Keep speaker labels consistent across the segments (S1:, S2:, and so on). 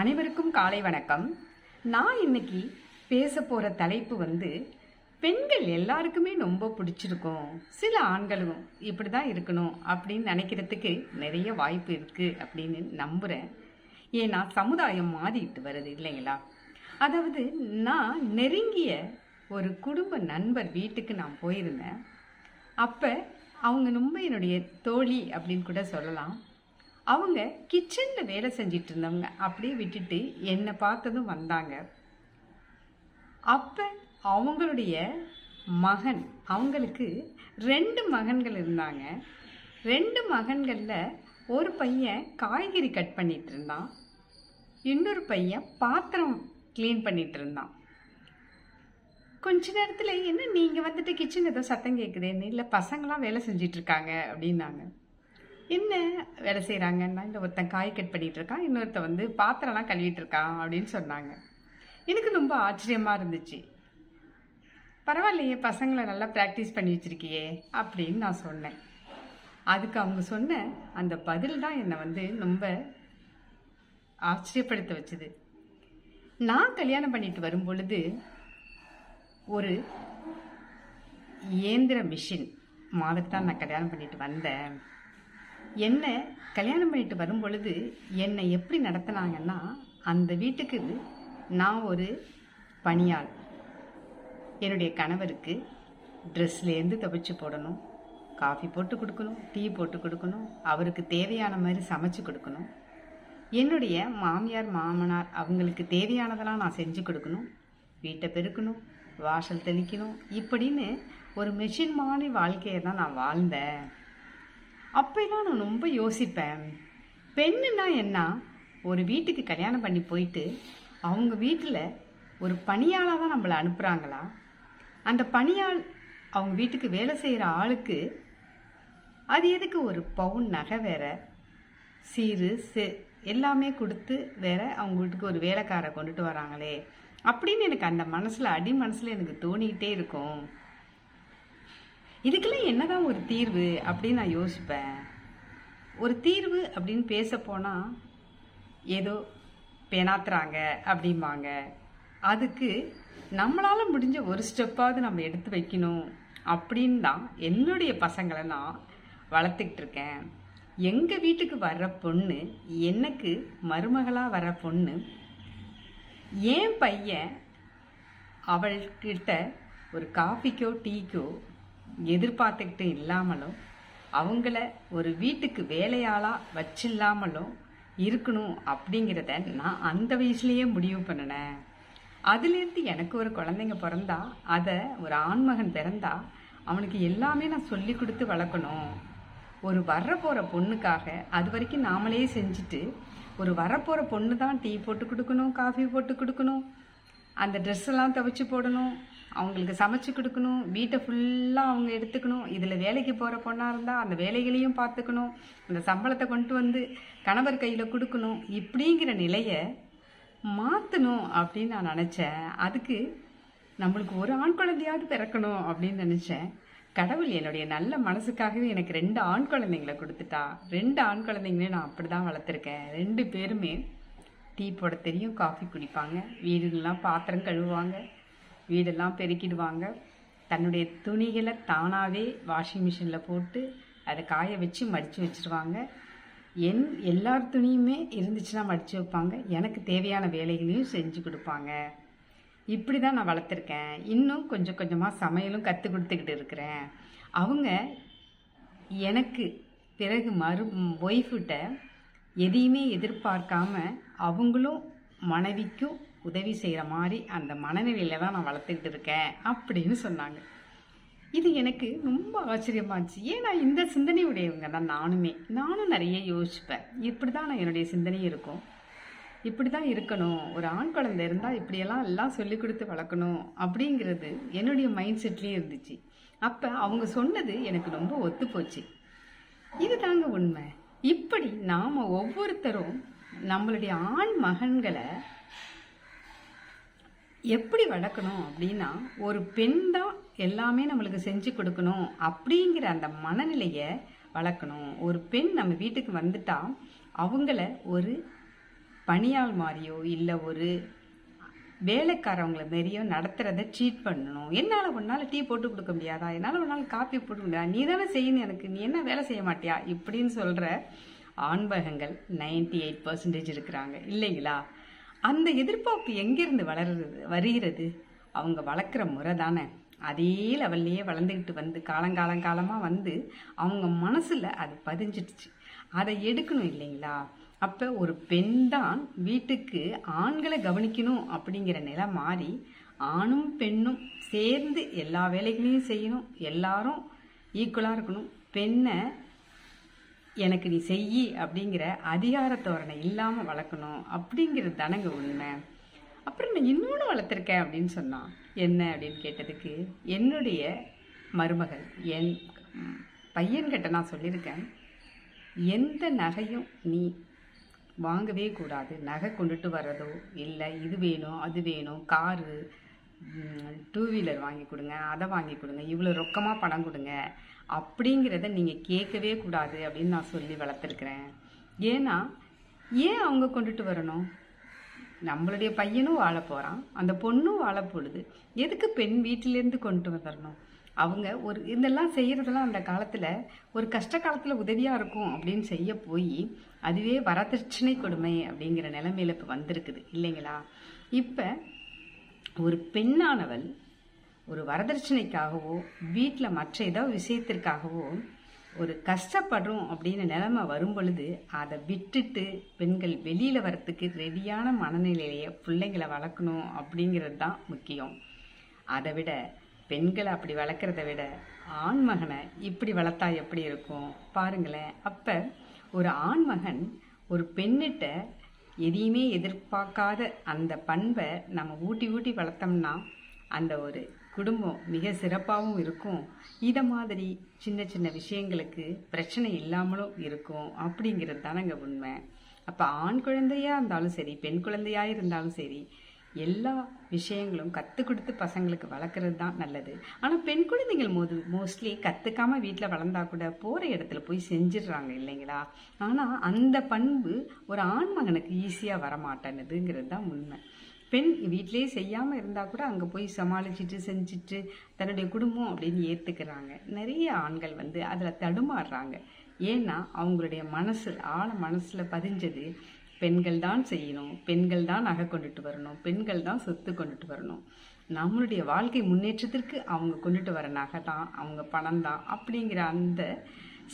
S1: அனைவருக்கும் காலை வணக்கம். நான் இன்னைக்கு பேச போகிற தலைப்பு வந்து பெண்கள் எல்லாருக்குமே ரொம்ப பிடிச்சிருக்கும். சில ஆண்களும் இப்படி தான் இருக்கணும் அப்படின்னு நினைக்கிறதுக்கு நிறைய வாய்ப்பு இருக்குது அப்படின்னு நம்புகிறேன் ஏன்னா சமுதாயம் மாறிட்டு வருது இல்லைங்களா? அதாவது நான் நெருங்கிய ஒரு குடும்ப நண்பர் வீட்டுக்கு நான் போயிருந்தேன். அப்போ அவங்க ரொம்ப என்னுடைய தோழி அப்படின்னு கூட சொல்லலாம். அவங்க கிச்சனில் வேலை செஞ்சிட்டு இருந்தவங்க அப்படியே விட்டுட்டு என்னை பார்த்ததும் வந்தாங்க. அப்போ அவங்களுடைய மகன் அவங்களுக்கு ரெண்டு மகன்கள் இருந்தாங்க. ரெண்டு மகன்களில் ஒரு பையன் காய்கறி கட் பண்ணிட்டு இருந்தான் இன்னொரு பையன் பாத்திரம் க்ளீன் பண்ணிட்டு இருந்தான் கொஞ்ச நேரத்தில் என்ன நீங்கள் வந்துட்டு கிச்சன் ஏதோ சத்தம் கேட்குதேன்னு இல்லை பசங்களாம் வேலை செஞ்சிட்ருக்காங்க அப்படின்னாங்க. என்ன வேலை செய்கிறாங்கன்னா இந்த ஒருத்தன் காய் கட் பண்ணிட்டு இருக்கான் இன்னொருத்தன் வந்து பாத்திரம்லாம் கழுவிட்டு இருக்கான் அப்படின்னு சொன்னாங்க. எனக்கு ரொம்ப ஆச்சரியமாக இருந்துச்சு. பரவாயில்லையே பசங்களை நல்லா ப்ராக்டிஸ் பண்ணி வச்சிருக்கியே அப்படின்னு நான் சொன்னேன். அதுக்கு அவங்க சொன்ன அந்த பதில் தான் என்னை வந்து ரொம்ப ஆச்சரியப்படுத்த வச்சுது. நான் கல்யாணம் பண்ணிட்டு வரும் பொழுது ஒரு இயந்திர மிஷின் மாதத்தான் நான் கல்யாணம் பண்ணிட்டு வந்தேன். என்னை? கல்யாணம் பண்ணிட்டு வரும் பொழுது என்னை எப்படி நடத்தினாங்கன்னா அந்த வீட்டுக்கு நான் ஒரு பணியாள். என்னுடைய கணவருக்கு ட்ரெஸ்லேருந்து துவைச்சி போடணும் காஃபி போட்டு கொடுக்கணும் டீ போட்டு கொடுக்கணும் அவருக்கு தேவையான மாதிரி சமைச்சு கொடுக்கணும். என்னுடைய மாமியார் மாமனார் அவங்களுக்கு தேவையானதெல்லாம் நான் செஞ்சு கொடுக்கணும். வீட்டை பெருக்கணும் வாசல் தெளிக்கணும் இப்படின்னு ஒரு மெஷின் மாதிரி வாழ்க்கையை தான் நான் வாழ்ந்தேன். அப்போலாம் நான் ரொம்ப யோசிப்பேன். பெண்ணுன்னா என்ன? ஒரு வீட்டுக்கு கல்யாணம் பண்ணி போயிட்டு அவங்க வீட்டில் ஒரு பணியாளாக தான் நம்மளை அனுப்புகிறாங்களா அந்த பணியாள் அவங்க வீட்டுக்கு வேலை செய்கிற ஆளுக்கு அது எதுக்கு? ஒரு பவுன் நகை வேற சீரு செ எல்லாமே கொடுத்து வேற அவங்க வீட்டுக்கு ஒரு வேலைக்காரை கொண்டுட்டு வராங்களே. அப்படின்னு எனக்கு அந்த மனசில் அடி மனசில் எனக்கு தோணிக்கிட்டே இருக்கும். இதுக்கெல்லாம் என்னதான் ஒரு தீர்வு அப்படின்னு நான் யோசிப்பேன். ஒரு தீர்வு அப்படின்னு பேச போனால் ஏதோ பெணாத்துறாங்க அப்படிம்பாங்க. அதுக்கு நம்மளால் முடிஞ்ச ஒரு ஸ்டெப்பாவது நம்ம எடுத்து வைக்கணும் அப்படின்னு தான் என்னுடைய பசங்களை நான் வளர்த்துக்கிட்டு இருக்கேன். எங்கள் வீட்டுக்கு வர்ற பொண்ணு எனக்கு மருமகளாக வர பொண்ணு என் பையன் அவள்கிட்ட ஒரு காஃபிக்கோ டீக்கோ எதிர்பார்த்துக்கிட்டு இல்லாமலும் அவங்கள ஒரு வீட்டுக்கு வேலையாளாக வச்சில்லாமலும் இருக்கணும் அப்படிங்கிறத நான் அந்த வயசுலேயே முடிவு பண்ணினேன். அதுலேருந்து எனக்கு ஒரு குழந்தைங்க பிறந்தா அதை ஒரு ஆண்மகன் பிறந்தா அவனுக்கு எல்லாமே நான் சொல்லி கொடுத்து வளர்க்கணும். ஒரு வரப்போகிற பொண்ணுக்காக அது வரைக்கும் நாமளே செஞ்சுட்டு ஒரு வரப்போகிற பொண்ணு தான் டீ போட்டு கொடுக்கணும் காஃபி போட்டு கொடுக்கணும் அந்த ட்ரெஸ் எல்லாம் போடணும் அவங்களுக்கு சமைச்சு கொடுக்கணும் வீட்டை ஃபுல்லாக அவங்க எடுத்துக்கணும். இதில் வேலைக்கு போகிற பொண்ணாக இருந்தால் அந்த வேலைகளையும் பார்த்துக்கணும். அந்த சம்பளத்தை கொண்டு வந்து கணவர் கையில் கொடுக்கணும். இப்படிங்கிற நிலையை மாற்றணும் அப்படின்னு நான் நினச்சேன். அதுக்கு நம்மளுக்கு ஒரு ஆண் குழந்தையாவது பிறக்கணும் அப்படின்னு நினச்சேன். கடவுள் என்னுடைய நல்ல மனசுக்காகவே எனக்கு ரெண்டு ஆண் குழந்தைங்கள கொடுத்துட்டா. ரெண்டு ஆண் குழந்தைங்களையும் நான் அப்படி தான் வளர்த்துருக்கேன். ரெண்டு பேருமே டீ போட தெரியும் காஃபி குடிப்பாங்க வீடுலாம் பாத்திரம் கழுவுவாங்க. வீடெல்லாம் பெருக்கிடுவாங்க. தன்னுடைய துணிகளை தானாகவே வாஷிங் மிஷினில் போட்டு அதை காய வச்சு மடித்து வச்சுருவாங்க. என் எல்லார் துணியுமே இருந்துச்சுன்னா மடித்து வைப்பாங்க. எனக்கு தேவையான வேலைகளையும் செஞ்சு கொடுப்பாங்க. இப்படி தான் நான் வளர்த்துருக்கேன். இன்னும் கொஞ்சம் கொஞ்சமாக சமையலும் கற்றுக் கொடுத்துக்கிட்டு இருக்கிறேன். அவங்க எனக்கு பிறகு மறு ஒய்ஃப்கிட்ட எதையுமே எதிர்பார்க்காம அவங்களும் மனைவிக்கும் உதவி செய்கிற மாதிரி அந்த மனநிலையில் தான் நான் வளர்த்துக்கிட்டு இருக்கேன் அப்படின்னு சொன்னாங்க. இது எனக்கு ரொம்ப ஆச்சரியமாச்சு ஏன்னா இந்த சிந்தனை உடையவங்க தான் நானுமே. நானும் நிறைய யோசிப்பேன் இப்படி தான் நான் என்னுடைய சிந்தனை இருக்கும். இப்படி தான் இருக்கணும். ஒரு ஆண் குழந்தை இருந்தால் இப்படியெல்லாம் எல்லாம் சொல்லி கொடுத்து வளர்க்கணும் அப்படிங்கிறது என்னுடைய மைண்ட் செட்லேயும் இருந்துச்சு. அப்போ அவங்க சொன்னது எனக்கு ரொம்ப ஒத்து போச்சு. இது தாங்க உண்மை. இப்படி நாம் ஒவ்வொருத்தரும் நம்மளுடைய ஆண் மகன்களை எப்படி வளர்க்கணும் அப்படின்னா ஒரு பெண் தான் எல்லாமே நம்மளுக்கு செஞ்சு கொடுக்கணும் அப்படிங்கிற அந்த மனநிலையை வளர்க்கணும். ஒரு பெண் நம்ம வீட்டுக்கு வந்துட்டா அவங்கள ஒரு பணியாள் மாதிரியோ இல்லை ஒரு வேலைக்காரவங்களை மாரியோ நடத்துகிறத ட்ரீட் பண்ணணும். என்னால் ஒன்றால் டீ போட்டு கொடுக்க முடியாதா? என்னால் ஒன்றால் காப்பி போட்டு முடியாது? நீ தானே செய்யணும் எனக்கு. நீ என்ன வேலை செய்ய மாட்டியா? இப்படின்னு சொல்கிற ஆண்பகங்கள் நைன்டி எயிட் பர்சன்டேஜ் இருக்கிறாங்க. இல்லைங்களா? அந்த எதிர்பார்ப்பு எங்கேருந்து வளர்றது வருகிறது? அவங்க வளர்க்குற முறை தானே. அதே லெவல்லையே வளர்ந்துக்கிட்டு வந்து காலங்காலம் காலமாக வந்து அவங்க மனசில் அது பதிஞ்சிடுச்சு. அதை எடுக்கணும் இல்லைங்களா? அப்போ ஒரு பெண் தான் வீட்டுக்கு ஆண்களை கவனிக்கணும் அப்படிங்கிற நிலை மாறி ஆணும் பெண்ணும் சேர்ந்து எல்லா வேலைகளையும் செய்யணும். எல்லாரும் ஈக்குவலாக இருக்கணும். பெண்ணை எனக்கு நீ செய் அப்படிங்கிற அதிகார தோரணை இல்லாமல் வளர்க்கணும் அப்படிங்கிறது தானங்க உண்மை. அப்புறம் நான் இன்னொன்று வளர்த்துருக்கேன் அப்படின்னு சொன்னான் என்ன அப்படின்னு கேட்டதுக்கு என்னுடைய மருமகள் என் பையன்கிட்ட நான் சொல்லியிருக்கேன் எந்த நகையும் நீ வாங்கவே கூடாது. நகை கொண்டுட்டு வர்றதோ இல்லை இது வேணும் அது வேணும் காரு டூ வீலர் வாங்கி கொடுங்க அதை வாங்கி கொடுங்க இவ்வளோ ரொக்கமாக பணம் கொடுங்க அப்படிங்கிறத நீங்கள் கேட்கவே கூடாது அப்படின்னு நான் சொல்லி வளர்த்துருக்குறேன். ஏன்னா ஏன் அவங்க கொண்டுட்டு வரணும்? நம்மளுடைய பையனும் வாழ போகிறான் அந்த பொண்ணும் வாழ போடுது எதுக்கு பெண் வீட்டிலேருந்து கொண்டு வந்துடணும் அவங்க ஒரு இதெல்லாம் செய்கிறதெல்லாம் அந்த காலத்தில் ஒரு கஷ்ட காலத்தில் உதவியாக இருக்கும் அப்படின்னு செய்ய போய் அதுவே வரதட்சணை கொடுமை அப்படிங்கிற நிலைமையில இப்போ வந்திருக்குது. இல்லைங்களா? இப்போ ஒரு பெண்ணானவள் ஒரு வரதட்சணைக்காகவோ வீட்டில் மற்ற ஏதோ விஷயத்திற்காகவோ ஒரு கஷ்டப்படுறோம் அப்படின்னு நிலைமை வரும் பொழுது அதை விட்டுட்டு பெண்கள் வெளியில் வரத்துக்கு ரெடியான மனநிலையிலேயே பிள்ளைங்களை வளர்க்கணும் அப்படிங்கிறது தான் முக்கியம். அதை விட பெண்களை அப்படி வளர்க்குறத விட ஆண்மகனை இப்படி வளர்த்தா எப்படி இருக்கும்? பாருங்களேன். அப்போ ஒரு ஆண்மகன் ஒரு பெண்ணிட்ட எதையுமே எதிர்பார்க்காத அந்த பண்பை நம்ம ஊட்டி ஊட்டி வளர்த்தோம்னா அந்த ஒரு குடும்பம் மிக சிறப்பாகவும் இருக்கும். இதை மாதிரி சின்ன சின்ன விஷயங்களுக்கு பிரச்சனை இல்லாமலும் இருக்கும் அப்படிங்கிறது தானங்க உண்மை. அப்போ ஆண் குழந்தையாக இருந்தாலும் சரி பெண் குழந்தையாக இருந்தாலும் சரி எல்லா விஷயங்களும் கற்றுக் கொடுத்து பசங்களுக்கு வளர்க்குறது தான் நல்லது. ஆனால் பெண் குழந்தைகள் மோது மோஸ்ட்லி கற்றுக்காம வீட்டில் வளர்ந்தா கூட போகிற இடத்துல போய் செஞ்சிடுறாங்க இல்லைங்களா? ஆனால் அந்த பண்பு ஒரு ஆண் மகனுக்கு ஈஸியாக வரமாட்டேன்னுதுங்கிறது தான் உண்மை. பெண் வீட்டிலேயே செய்யாமல் இருந்தால் கூட அங்கே போய் சமாளிச்சுட்டு செஞ்சுட்டு தன்னுடைய குடும்பம் அப்படின்னு ஏற்றுக்கிறாங்க நிறைய ஆண்கள் வந்து அதில் தடுமாறுறாங்க. ஏன்னா அவங்களுடைய மனசு ஆழ மனசில் பதிஞ்சது பெண்கள் தான் செய்யணும் பெண்கள் தான் நகை கொண்டுட்டு வரணும் பெண்கள் தான் சொத்து கொண்டுட்டு வரணும். நம்மளுடைய வாழ்க்கை முன்னேற்றத்திற்கு அவங்க கொண்டுட்டு வர நகை தான் அவங்க பணம் தான் அப்படிங்கிற அந்த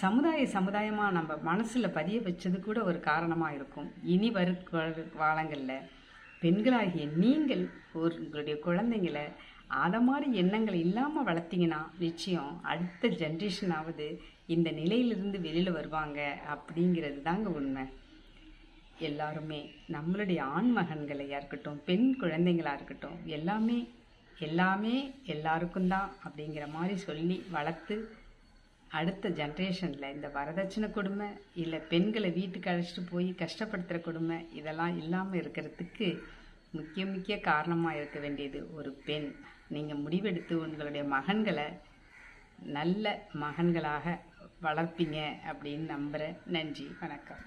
S1: சமுதாய சமுதாயமாக நம்ம மனசில் பதிய வச்சது கூட ஒரு காரணமாக இருக்கும். இனி வரு காலங்களில் பெண்களாகிய நீங்கள் ஒரு உங்களுடைய குழந்தைங்களை அதை மாதிரி எண்ணங்கள் இல்லாமல் வளர்த்தீங்கன்னா நிச்சயம் அடுத்த ஜென்ரேஷனாவது இந்த நிலையிலிருந்து வெளியில் வருவாங்க அப்படிங்கிறது தாங்க உண்மை. எல்லாருமே நம்மளுடைய ஆண் மகன்களையாக இருக்கட்டும் பெண் குழந்தைங்களாக இருக்கட்டும் எல்லாமே எல்லாமே எல்லாருக்கும் தான் அப்படிங்கிற மாதிரி சொல்லி வளர்த்து அடுத்த ஜென்ரேஷனில் இந்த வரதட்சணை கொடுமை இல்லை பெண்களை வீட்டுக்கு அழைச்சிட்டு போய் கஷ்டப்படுத்துகிற கொடுமை இதெல்லாம் இல்லாமல் இருக்கிறதுக்கு முக்கிய முக்கிய காரணமாக இருக்க வேண்டியது ஒரு பெண். நீங்கள் முடிவெடுத்து உங்களுடைய மகன்களை நல்ல மகன்களாக வளர்ப்பீங்க அப்படின்னு நம்புகிறேன் நன்றி வணக்கம்.